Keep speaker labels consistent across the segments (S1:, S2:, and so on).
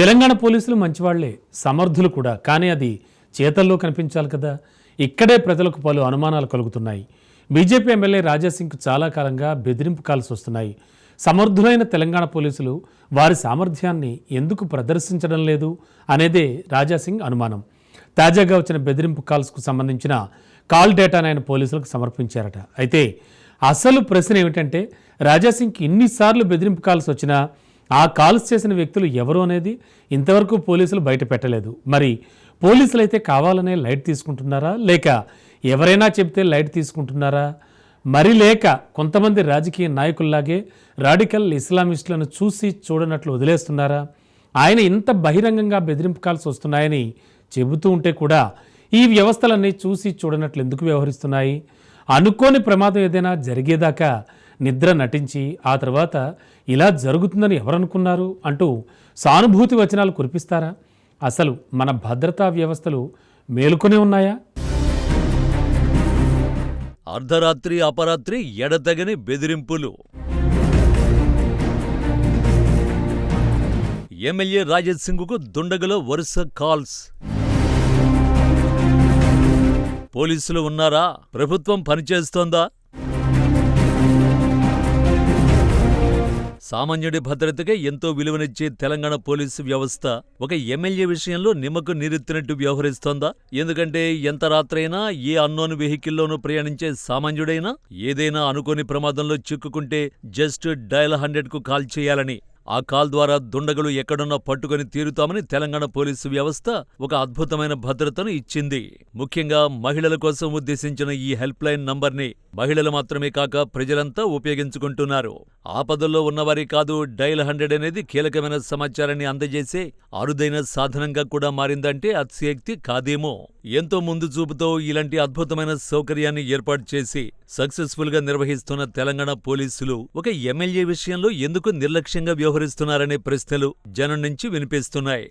S1: తెలంగాణ పోలీసులు మంచివాళ్ళే సమర్థులు కూడా. కానీ అది చేతల్లో కనిపించాలి కదా. ఇక్కడే ప్రజలకు పలు అనుమానాలు కలుగుతున్నాయి. బీజేపీ ఎమ్మెల్యే రాజాసింగ్కు చాలా కాలంగా బెదిరింపు కాల్స్ వస్తున్నాయి. సమర్థులైన తెలంగాణ పోలీసులు వారి సామర్థ్యాన్ని ఎందుకు ప్రదర్శించడం లేదు అనేదే రాజాసింగ్ అనుమానం. తాజాగా వచ్చిన బెదిరింపు కాల్స్కు సంబంధించిన కాల్ డేటాను ఆయన పోలీసులకు సమర్పించారట. అయితే అసలు ప్రశ్న ఏమిటంటే రాజాసింగ్కి ఇన్నిసార్లు బెదిరింపు కాల్స్ వచ్చినా ఆ కాల్స్ చేసిన వ్యక్తులు ఎవరు అనేది ఇంతవరకు పోలీసులు బయట పెట్టలేదు. మరి పోలీసులు అయితే కావాలనే లైట్ తీసుకుంటున్నారా? లేక ఎవరైనా చెప్తే లైట్ తీసుకుంటున్నారా? మరి లేక కొంతమంది రాజకీయ నాయకుల్లాగే రాడికల్ ఇస్లామిస్టులను చూసి చూడనట్లు వదిలేస్తున్నారా? ఆయన ఇంత బహిరంగంగా బెదిరింపు కాల్స్ వస్తున్నాయని చెబుతూ ఉంటే కూడా ఈ వ్యవస్థలన్నీ చూసి చూడనట్లు ఎందుకు వ్యవహరిస్తున్నాయి? అనుకోని ప్రమాదం ఏదైనా జరిగేదాకా నిద్ర నటించి ఆ తర్వాత ఇలా జరుగుతుందని ఎవరనుకున్నారు అంటూ సానుభూతి వచనాలు కురిపిస్తారా? అసలు మన భద్రతా వ్యవస్థలు మేలుకొని ఉన్నాయా?
S2: అర్ధరాత్రి అపరాత్రి ఎడతగని బెదిరింపులు. ఎమ్మెల్యే రాజేష్ సింగ్కు దుండగలో వరుస కాల్స్. పోలీసులు ఉన్నారా? ప్రభుత్వం పనిచేస్తోందా? సామాన్యుడి భద్రతకే ఎంతో విలువనిచ్చే తెలంగాణ పోలీసు వ్యవస్థ ఒక ఎమ్మెల్యే విషయంలో నిమ్మకు నీరెత్తినట్టు వ్యవహరిస్తోందా? ఎందుకంటే ఎంత రాత్రైనా ఏ అన్నోన్ వెహికల్లోనూ ప్రయాణించే సామాన్యుడైనా ఏదైనా అనుకోని ప్రమాదంలో చిక్కుకుంటే జస్ట్ డయల్ హండ్రెడ్కు కాల్ చేయాలని ఆ కాల్ ద్వారా దుండగులు ఎక్కడున్నా పట్టుకొని తీరుతామని తెలంగాణ పోలీసు వ్యవస్థ ఒక అద్భుతమైన భద్రతను ఇచ్చింది. ముఖ్యంగా మహిళల కోసం ఉద్దేశించిన ఈ హెల్ప్ లైన్ నంబర్ని మహిళలు మాత్రమే కాక ప్రజలంతా ఉపయోగించుకుంటున్నారు. ఆపదల్లో ఉన్నవారి కాదు డైల్ హండ్రెడ్ అనేది కీలకమైన సమాచారాన్ని అందజేసే అరుదైన సాధనంగా కూడా మారిందంటే అతిశయక్తి కాదేమో. ఎంతో ముందు చూపుతో ఇలాంటి అద్భుతమైన సౌకర్యాన్ని ఏర్పాటు చేసి సక్సెస్ఫుల్గా నిర్వహిస్తున్న తెలంగాణ పోలీసులు ఒక ఎమ్మెల్యే విషయంలో ఎందుకు నిర్లక్ష్యంగా వ్యవహరిస్తున్నారనే ప్రశ్నలు జనం నుంచి వినిపిస్తున్నాయి.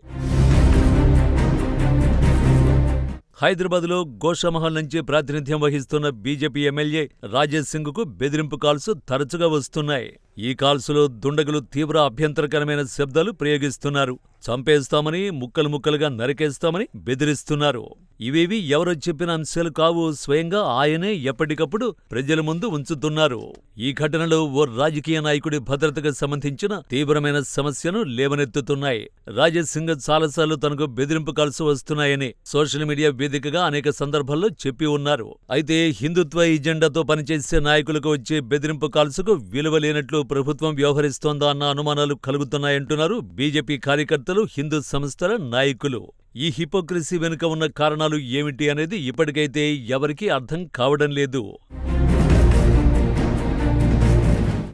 S2: హైదరాబాద్లో గోషామహల్ నుంచి ప్రాతినిధ్యం వహిస్తున్న బీజేపీ ఎమ్మెల్యే రాజేష్ సింగ్కు బెదిరింపు కాల్స్ తరచుగా వస్తున్నాయి. ఈ కాల్సులో దుండగులు తీవ్ర అభ్యంతరకరమైన శబ్దాలు ప్రయోగిస్తున్నారు. చంపేస్తామని ముక్కలు ముక్కలుగా నరికేస్తామని బెదిరిస్తున్నారు. ఇవేవి ఎవరో చెప్పిన అంశాలు కావు స్వయంగా ఆయనే ఎప్పటికప్పుడు ప్రజల ముందు ఉంచుతున్నారు. ఈ ఘటనలో ఓ రాజకీయ నాయకుడి భద్రతకు సంబంధించిన తీవ్రమైన సమస్యను లేవనెత్తుతున్నాయి. రాజేష్ చాలాసార్లు తనకు బెదిరింపు కాల్స్ వస్తున్నాయని సోషల్ మీడియా వేదికగా అనేక సందర్భాల్లో చెప్పి ఉన్నారు. అయితే హిందుత్వ ఎజెండాతో పనిచేసే నాయకులకు వచ్చే బెదిరింపు కాల్సుకు విలువ లేనట్లు ప్రభుత్వం వ్యవహరిస్తోందా అన్న అనుమానాలు కలుగుతున్నాయంటున్నారు బీజేపీ కార్యకర్తలు హిందూ సంస్థల నాయకులు. ఈ హిపోక్రసీ వెనుక ఉన్న కారణాలు ఏమిటి అనేది ఇప్పటికైతే ఎవరికీ అర్థం కావడం లేదు.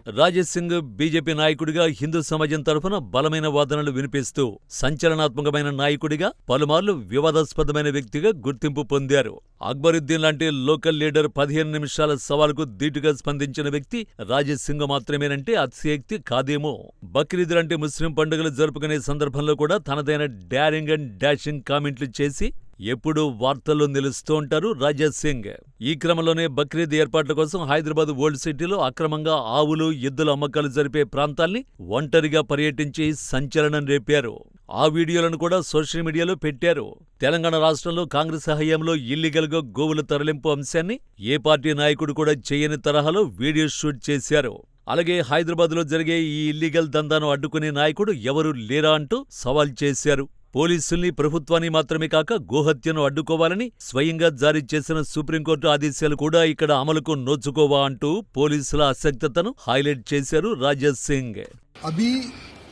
S2: రాజేష్ సింగ్ బీజేపీ నాయకుడిగా హిందూ సమాజం తరఫున బలమైన వాదనలు వినిపిస్తూ సంచలనాత్మకమైన నాయకుడిగా పలుమార్లు వివాదాస్పదమైన వ్యక్తిగా గుర్తింపు పొందారు. అక్బరుద్దీన్ లాంటి లోకల్ లీడర్ పదిహేను నిమిషాల సవాలుకు ధీటుగా స్పందించిన వ్యక్తి రాజేష్ సింగ్ మాత్రమేనంటే అతిశయక్తి కాదేమో. బక్రీద్ లాంటి ముస్లిం పండుగలు జరుపుకునే సందర్భంలో కూడా తనదైన డారింగ్ అండ్ డాషింగ్ కామెంట్లు చేసి ఎప్పుడూ వార్తల్లో నిలుస్తూ ఉంటారు సింగ్. ఈ క్రమంలోనే బక్రీద్ ఏర్పాట్ల కోసం హైదరాబాద్ ఓల్డ్ సిటీలో అక్రమంగా ఆవులు ఎద్దుల అమ్మకాలు జరిపే ప్రాంతాల్ని ఒంటరిగా పర్యటించి సంచలనం రేపారు. ఆ వీడియోలను కూడా సోషల్ మీడియాలో పెట్టారు. తెలంగాణ రాష్ట్రంలో కాంగ్రెస్ హయాంలో ఇల్లీగల్గా గోవుల తరలింపు అంశాన్ని ఏ పార్టీ నాయకుడు కూడా చేయని తరహాలో వీడియో షూట్ చేశారు. అలాగే హైదరాబాద్లో జరిగే ఈ ఇల్లీగల్ దందాను అడ్డుకునే నాయకుడు ఎవరూ లేరా అంటూ సవాల్ చేశారు. పోలీసుల్ని ప్రభుత్వాన్ని మాత్రమే కాక గోహత్యను అడ్డుకోవాలని స్వయంగా జారీ చేసిన సుప్రీంకోర్టు ఆదేశాలు కూడా ఇక్కడ అమలుకు నోచుకోవా అంటూ పోలీసుల అసక్తతను హైలైట్ చేశారు రాజేష్ సింగ్
S3: अभी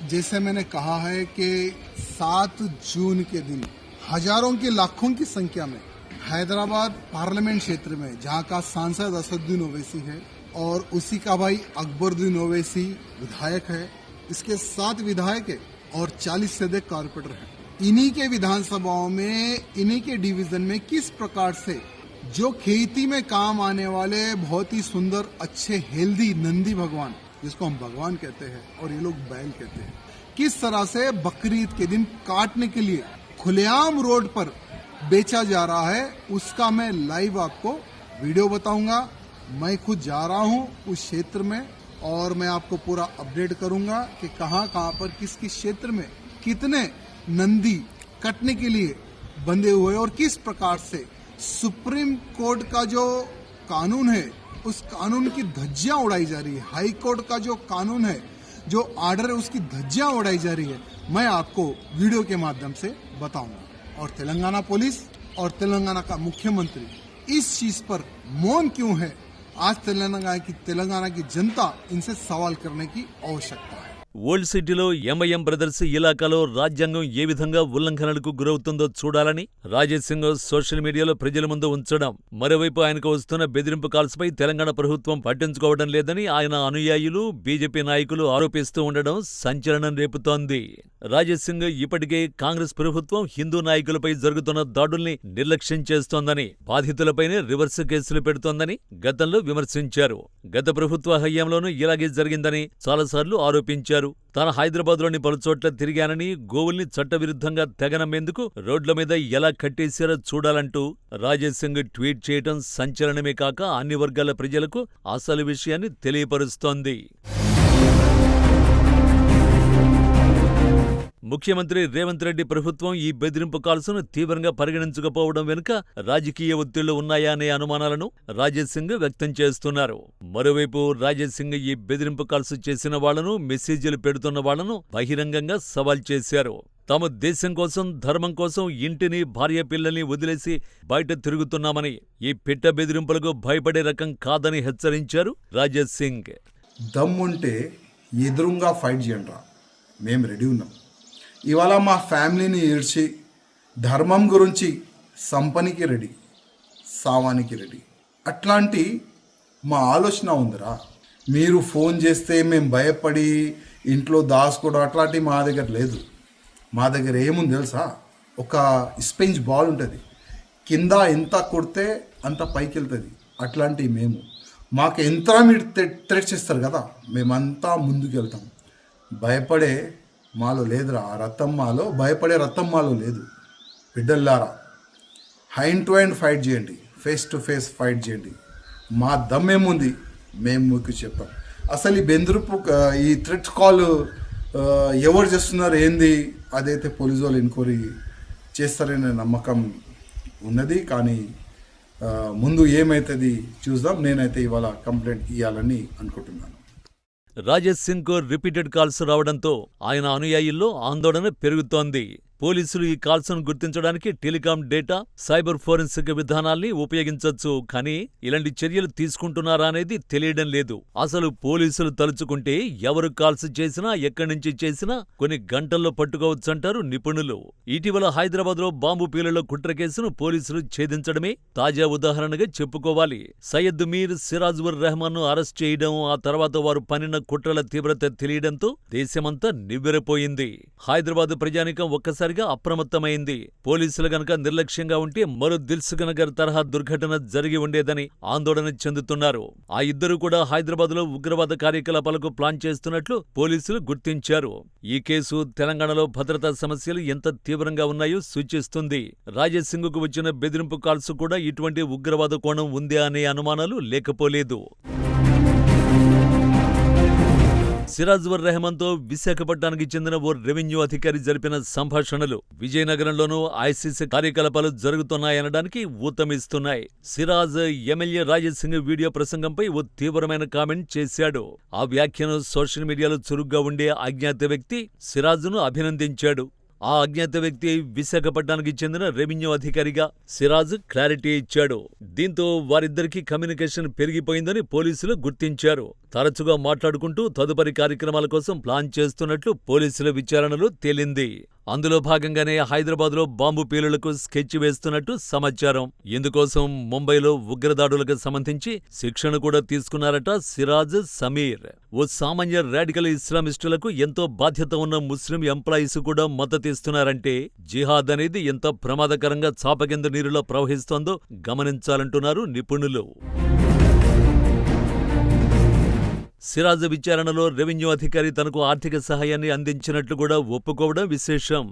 S3: जैसे मैंने कहा है कि 7 जून के दिन हजारों की लाखों की संख्या में हैदराबाद पार्लियामेंट क्षेत्र में जहां का सांसद असदुद्दीन ओवैसी है और उसी का भाई अकबरुद्दीन ओवैसी विधायक है इसके सात विधायक है और 40 से अधिक कारपोरेटर हैं इन्हीं के विधानसभाओं में, इन्हीं के डिवीज़न में किस प्रकार से जो खेती में काम आने वाले बहुत ही सुंदर, अच्छे, हेल्दी नंदी भगवान, जिसको हम भगवान कहते हैं और ये लोग बैल कहते हैं, किस तरह से बकरीद के दिन काटने के लिए खुलेआम रोड पर बेचा जा रहा है, उसका मैं लाइव आपको वीडियो बताऊँगा। मैं खुद जा रहा हूँ उस क्षेत्र में और मैं आपको पूरा अपडेट करूँगा कि कहाँ कहाँ पर किस किस क्षेत्र में कितने नंदी कटने के लिए बंधे हुए और किस प्रकार से सुप्रीम कोर्ट का जो कानून है, उस कानून की धज्जियाँ उड़ाई जा रही है। हाई कोर्ट का जो कानून है, जो आर्डर है, उसकी धज्जियाँ उड़ाई जा रही है। मैं आपको वीडियो के माध्यम से बताऊँगा। और तेलंगाना पुलिस और तेलंगाना का मुख्यमंत्री इस चीज़ पर मौन क्यों है? आज तेलंगाना की तेलंगाना की जनता इनसे सवाल करने की आवश्यकता है।
S2: ఓల్డ్ సిటీలో ఎంఐఎం బ్రదర్స్ ఇలాకాలో రాజ్యాంగం ఏ విధంగా ఉల్లంఘనలకు గురవుతుందో చూడాలని రాజేష్ సింగ్ సోషల్ మీడియాలో ప్రజల ముందు ఉంచడం. మరోవైపు ఆయనకు వస్తున్న బెదిరింపు కాల్స్పై తెలంగాణ ప్రభుత్వం పట్టించుకోవడం లేదని ఆయన అనుయాయులు బీజేపీ నాయకులు ఆరోపిస్తూ ఉండడం సంచలనం రేపుతోంది. రాజేష్ సింగ్ ఇప్పటికే కాంగ్రెస్ ప్రభుత్వం హిందూ నాయకులపై జరుగుతున్న దాడుల్ని నిర్లక్ష్యం చేస్తోందని బాధితులపైనే రివర్స్ కేసులు పెడుతోందని గతంలో విమర్శించారు. గత ప్రభుత్వ హయాంలోనూ ఇలాగే జరిగిందని చాలాసార్లు ఆరోపించారు. తాను హైదరాబాద్లోని పలుచోట్ల తిరిగానని గోవుల్ని చట్టవిరుద్ధంగా తెగనమ్మేందుకు రోడ్ల మీద ఎలా కట్టేశారో చూడాలంటూ రాజేసింగ్ ట్వీట్ చేయటం సంచలనమే కాక అన్ని వర్గాల ప్రజలకు అసలు విషయాన్ని తెలియపరుస్తోంది. ముఖ్యమంత్రి రేవంత్ రెడ్డి ప్రభుత్వం ఈ బెదిరింపు కాల్స్ను తీవ్రంగా పరిగణించకపోవడం వెనుక రాజకీయ ఒత్తిళ్ళు ఉన్నాయా అనే అనుమానాలను రాజేష్ సింగ్ వ్యక్తం చేస్తున్నారు. మరోవైపు రాజేష్ సింగ్ ఈ బెదిరింపు కాల్స్ చేసిన వాళ్ళను మెసేజీలు పెడుతున్న వాళ్ళను బహిరంగంగా సవాల్ చేశారు. తాము దేశం కోసం ధర్మం కోసం ఇంటిని భార్య పిల్లల్ని వదిలేసి బయట తిరుగుతున్నామని ఈ పిట్ట బెదిరింపులకు భయపడే రకం కాదని హెచ్చరించారు రాజేష్ సింగ్.
S4: దమ్ముంటే ఎదురుగా ఫైట్ చేయండి రా. మేము రెడీ ఉన్నాం. ఇవాళ మా ఫ్యామిలీని ఏడ్చి ధర్మం గురించి సంపనికి రెడీ సావానికి రెడీ. అట్లాంటి మా ఆలోచన ఉందిరా. మీరు ఫోన్ చేస్తే మేము భయపడి ఇంట్లో దాచుకోవడం అట్లాంటివి మా దగ్గర లేదు. మా దగ్గర ఏముంది తెలుసా? ఒక స్పెంజ్ బాల్ ఉంటుంది. కింద ఎంత కొడితే అంత పైకి వెళ్తుంది అట్లాంటివి మేము. మాకు ఎంత మీరు థ్రెట్ చేస్తారు కదా. మేమంతా ముందుకు వెళ్తాం భయపడే మాలో లేదురా. ఆ రత్తం మాలో భయపడే రత్తం మాలో లేదు. బిడ్డల్లారా హ్యాండ్ టు హ్యాండ్ ఫైట్ చేయండి. ఫేస్ టు ఫేస్ ఫైట్ చేయండి. మా దమ్ ఏముంది? మేము మీకు చెప్పాం. అసలు ఈ బెందరుపు ఈ థ్రెట్ కాల్ ఎవరు చేస్తున్నారు ఏంది? అదైతే పోలీసు వాళ్ళు ఎంక్వైరీ చేస్తారనే నమ్మకం ఉన్నది. కానీ ముందు ఏమవుతుంది చూద్దాం. నేనైతే ఇవాళ కంప్లైంట్ ఇవ్వాలని అనుకుంటున్నాను.
S2: రాజేష్ సింగ్కు రిపీటెడ్ కాల్స్ రావడంతో ఆయన అనుయాయుల్లో ఆందోళన పెరుగుతోంది. పోలీసులు ఈ కాల్స్ను గుర్తించడానికి టెలికాం డేటా సైబర్ ఫోరెన్సిక్ విధానాల్ని ఉపయోగించొచ్చు. కానీ ఇలాంటి చర్యలు తీసుకుంటున్నారా అనేది తెలియడం లేదు. అసలు పోలీసులు తలుచుకుంటే ఎవరు కాల్స్ చేసినా ఎక్కడి నుంచి చేసినా కొన్ని గంటల్లో పట్టుకోవచ్చంటారు నిపుణులు. ఇటీవల హైదరాబాద్లో బాంబు పీలుల కుట్ర కేసును పోలీసులు ఛేదించడమే తాజా ఉదాహరణగా చెప్పుకోవాలి. సయ్యద్ మీర్ సిరాజ్ ఉర్ రెహమాన్ను అరెస్ట్ చేయడం ఆ తర్వాత వారు పనిన కుట్రల తీవ్రత తెలియడంతో దేశమంతా నివ్వెరపోయింది. హైదరాబాద్ ప్రజానికం ఒక్కసారిగా అప్రమత్తమైంది. పోలీసులు గనక నిర్లక్ష్యంగా ఉంటే మరో దిల్సుఖనగర్ తరహా దుర్ఘటన జరిగి ఉండేదని ఆందోళన చెందుతున్నారు. ఆ ఇద్దరు కూడా హైదరాబాద్లో ఉగ్రవాద కార్యకలాపాలకు ప్లాన్ చేస్తున్నట్లు పోలీసులు గుర్తించారు. ఈ కేసు తెలంగాణలో భద్రతా సమస్యలు ఎంత తీవ్రంగా ఉన్నాయో సూచిస్తుంది. రాజసింగ్కు వచ్చిన బెదిరింపు కాల్స్ కూడా ఇటువంటి ఉగ్రవాద కోణం ఉందే అనే అనుమానాలు లేకపోలేదు. సిరాజువర్ రెహమాన్తో విశాఖపట్నానికి చెందిన ఓ రెవెన్యూ అధికారి జరిపిన సంభాషణలు విజయనగరంలోనూ ఐసీసీ కార్యకలాపాలు జరుగుతున్నాయనడానికి ఊతమిస్తున్నాయి. సిరాజ్ ఎమ్మెల్యే రాజసింగ్ సింగ్ వీడియో ప్రసంగంపై ఓ తీవ్రమైన కామెంట్ చేశాడు. ఆ వ్యాఖ్యను సోషల్ మీడియాలో చురుగ్గా ఉండే అజ్ఞాత వ్యక్తి సిరాజ్ను అభినందించాడు. ఆ అజ్ఞాత వ్యక్తి విశాఖపట్నానికి చెందిన రెవెన్యూ అధికారిగా సిరాజ్ క్లారిటీ ఇచ్చాడు. దీంతో వారిద్దరికీ కమ్యూనికేషన్ పెరిగిపోయిందని పోలీసులు గుర్తించారు. తరచుగా మాట్లాడుకుంటూ తదుపరి కార్యక్రమాల కోసం ప్లాన్ చేస్తున్నట్లు పోలీసుల విచారణలో తేలింది. అందులో భాగంగానే హైదరాబాద్లో బాంబు పేలులకు స్కెచ్ వేస్తున్నట్టు సమాచారం. ఇందుకోసం ముంబైలో ఉగ్రదాడులకు సంబంధించి శిక్షణ కూడా తీసుకున్నారట సిరాజ్ సమీర్. ఓ సామాన్య రాడికల్ ఇస్లామిస్టులకు ఎంతో బాధ్యత ఉన్న ముస్లిం ఎంప్లాయీస్ కూడా మద్దతిస్తున్నారంటే జిహాద్ అనేది ఎంత ప్రమాదకరంగా చాపకింద నీరులో ప్రవహిస్తోందో గమనించాలంటున్నారు నిపుణులు. సిరాజ్ విచారణలో రెవెన్యూ అధికారి తనకు ఆర్థిక సహాయాన్ని అందించినట్లు కూడా ఒప్పుకోవడం విశేషం.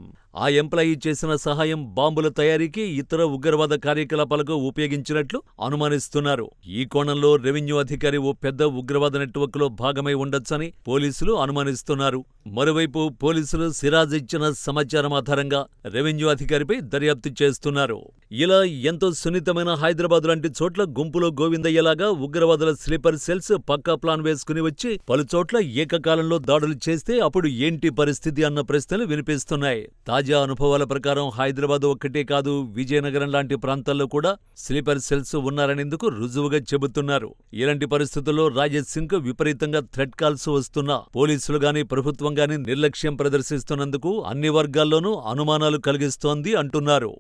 S2: ఆ ఎంప్లాయీ చేసిన సహాయం బాంబుల తయారీకి ఇతర ఉగ్రవాద కార్యకలాపాలకు ఉపయోగించినట్లు అనుమానిస్తున్నారు. ఈ కోణంలో రెవెన్యూ అధికారి ఓ పెద్ద ఉగ్రవాద నెట్వర్క్లో భాగమై ఉండొచ్చని పోలీసులు అనుమానిస్తున్నారు. మరోవైపు పోలీసులు సిరాజ్ ఇచ్చిన సమాచారం ఆధారంగా రెవెన్యూ అధికారిపై దర్యాప్తు చేస్తున్నారు. ఇలా ఎంతో సున్నితమైన హైదరాబాద్ లాంటి చోట్ల గుంపులో గోవిందయ్యలాగా ఉగ్రవాదుల స్లీపర్ సెల్స్ పక్కా ప్లాన్ వేసుకుని వచ్చి పలుచోట్ల ఏకకాలంలో దాడులు చేస్తే అప్పుడు ఏంటి పరిస్థితి అన్న ప్రశ్నలు వినిపిస్తున్నాయి. తాజా అనుభవాల ప్రకారం హైదరాబాద్ ఒక్కటే కాదు విజయనగరం లాంటి ప్రాంతాల్లో కూడా స్లీపర్ సెల్స్ ఉన్నారనేందుకు రుజువుగా చెబుతున్నారు. ఇలాంటి పరిస్థితుల్లో రాజేష్ సింగ్ విపరీతంగా థ్రెట్ కాల్స్ వస్తున్నా పోలీసులు గాని ప్రభుత్వం గాని నిర్లక్ష్యం ప్రదర్శిస్తున్నందుకు అన్ని వర్గాల్లోనూ అనుమానాలు కలిగిస్తోంది అంటున్నారు.